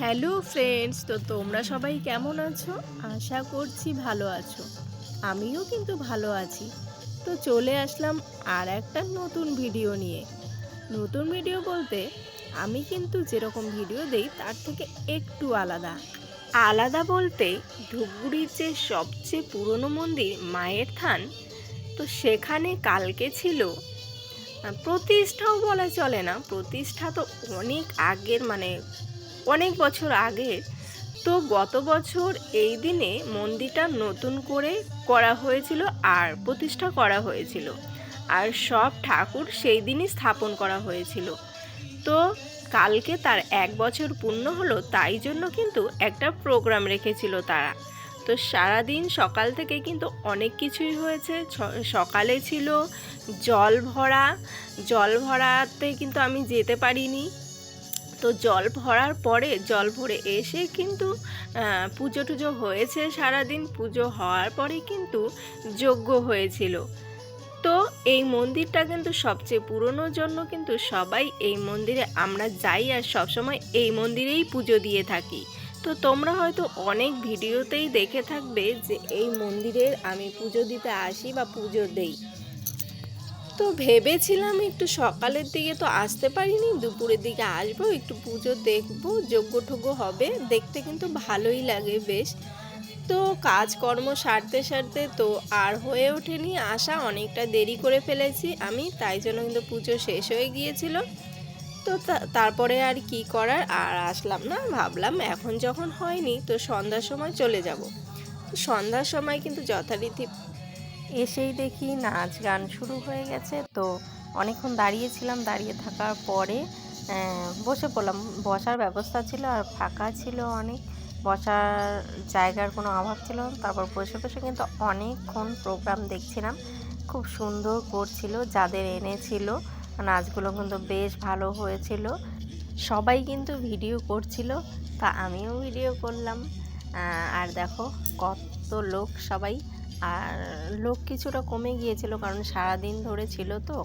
Hello friends, তো তোমরা সবাই কেমন আছো? আশা করছি ভালো আছো। আমিও কিন্তু ভালো আছি। তো চলে আসলাম আর একটা নতুন ভিডিও নিয়ে। নতুন ভিডিও বলতে আমি কিন্তু যেরকম ভিডিও দেই, তার থেকে একটু আলাদা। আলাদা বলতে ধূপগুড়ির যে সবচেয়ে পুরনো মন্দির, মায়ের থান, তো সেখানে কালকে ছিল। প্রতিষ্ঠাও বলা চলে না, প্রতিষ্ঠা তো অনেক আগের মানে অনেক বছর আগে। তো গত বছর এই দিনে মন্দিরটা নতুন করে করা হয়েছিল আর প্রতিষ্ঠা করা হয়েছিল। আর সব ঠাকুর সেই দিনই স্থাপন করা হয়েছিল। তো কালকে তার এক বছর পূর্ণ হলো তাই জন্য কিন্তু একটা প্রোগ্রাম রেখেছিল তারা। তো সারাদিন সকাল থেকে কিন্তু অনেক কিছুই হয়েছে। সকালে ছিল জল ভরা। জল ভরাতে কিন্তু আমি যেতে পারিনি। তো জল ভরার পরে জল ভরে এসে কিন্তু পুজো টুজো হয়েছে সারাদিন। পুজো হওয়ার পরে কিন্তু যজ্ঞ হয়েছিল। তো এই মন্দিরটা কিন্তু সবচেয়ে পুরনোর জন্য কিন্তু সবাই এই মন্দিরে, আমরা যাই আর সবসময় এই মন্দিরেই পুজো দিয়ে থাকি। তো তোমরা হয়তো অনেক ভিডিওতেই দেখে থাকবে যে এই মন্দিরের আমি পুজো দিতে আসি বা পুজো দেই। তো ভেবেছিলাম একটু সকালের দিকে তো আসতে পারিনি, দুপুরের দিকে আসব, একটু পুজো দেখব যজ্ঞ ঠোগ্য হবে, দেখতে কিন্তু ভালোই লাগে বেশ। তো কাজকর্ম সারতে সারতে তো আর হয়ে ওঠেনি আসা অনেকটা দেরি করে ফেলেছি আমি, তাই জন্য কিন্তু পুজো শেষ হয়ে গিয়েছিল। তো তা- তারপরে আর কি করার, আর আসলাম না, ভাবলাম এখন যখন হয়নি তো সন্ধ্যার সময় চলে যাব। সন্ধ্যার সময় কিন্তু যথারীতি এসেই দেখি নাচ গান শুরু হয়ে গেছে। তো অনেকক্ষণ দাঁড়িয়েছিলাম, দাঁড়িয়ে থাকার পরে বসে পড়লাম। বসার ব্যবস্থা ছিল আর ফাঁকা ছিল অনেক। বসার জায়গার কোনো অভাব ছিল তারপর বসে বসে কিন্তু অনেকক্ষণ প্রোগ্রাম দেখছিলাম। খুব সুন্দর করছিল, যাদের এনেছিল। নাচগুলো কিন্তু বেশ ভালো হয়েছিল। সবাই কিন্তু ভিডিও করছিল, তা আমিও ভিডিও করলাম। আর দেখো কত লোক সবাই আর লোক কিছুটা কমে গিয়েছিল কারণ সারা দিন ধরে ছিল তো।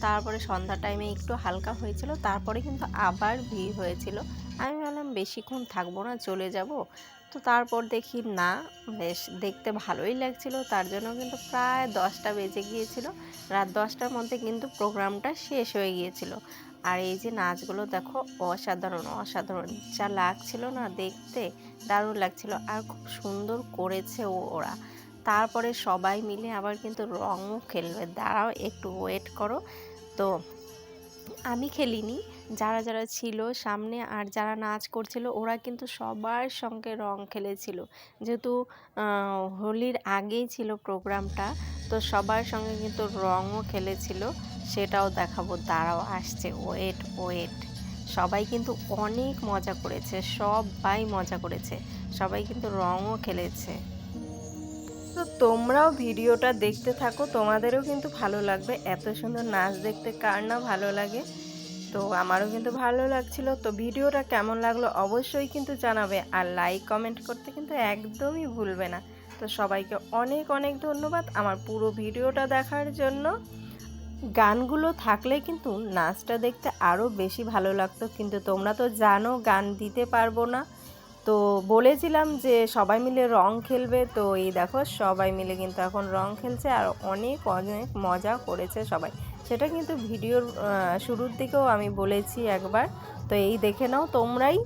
তারপরে সন্ধ্যা টাইমে একটু হালকা হয়েছিল, তারপরে কিন্তু আবার ভিড় হয়েছিল। আমি ভাবলাম বেশিক্ষণ থাকব না, চলে যাব। তো তারপর দেখি না, বেশ দেখতে ভালোই লাগছিল। তার জন্য কিন্তু প্রায় দশটা বেজে গিয়েছিল। রাত দশটার মধ্যে কিন্তু প্রোগ্রামটা শেষ হয়ে গিয়েছিল। আর এই যে নাচগুলো দেখো, অসাধারণ অসাধারণ। যা লাগছিল না দেখতে দারুণ লাগছিল। আর খুব সুন্দর করেছে ওরা। তারপরে সবাই মিলে আবার কিন্তু রঙও খেলবে। দাঁড়াও, একটু ওয়েট করো। তো আমি খেলিনি। যারা যারা ছিল সামনে আর যারা নাচ করছিল, ওরা কিন্তু সবার সঙ্গে রং খেলেছিল। যেহেতু হোলির আগেই ছিল প্রোগ্রামটা, তো সবার সঙ্গে কিন্তু রঙও খেলেছিল। সেটাও দেখাবো। দাঁড়াও, আসছে। ওয়েট ওয়েট সবাই কিন্তু অনেক মজা করেছে। সবাই মজা করেছে। সবাই কিন্তু রঙও খেলেছে। তো তোমরাও ভিডিওটা দেখতে থাকো। তোমাদেরও কিন্তু ভালো লাগবে। এত সুন্দর নাচ দেখতে কার না ভালো লাগে। তো আমারও কিন্তু ভালো লাগছিল। তো ভিডিওটা কেমন লাগল অবশ্যই কিন্তু জানাবে। আর লাইক কমেন্ট করতে কিন্তু একদমই ভুলবে না। তো সবাইকে অনেক অনেক ধন্যবাদ আমার পুরো ভিডিওটা দেখার জন্য। গানগুলো থাকলে কিন্তু নাচটা দেখতে আরও বেশি ভালো লাগতো। কিন্তু তোমরা তো জানো, গান দিতে পারব না। তো বলেছিলাম যে সবাই মিলে রং খেলবে। তো এই দেখো সবাই মিলে কিন্তু এখন রং খেলছে আর অনেক অনেক মজা করেছে সবাই। সেটা কিন্তু ভিডিওর শুরুর দিকেও আমি বলেছি একবার। তো এই দেখে নাও তোমরাই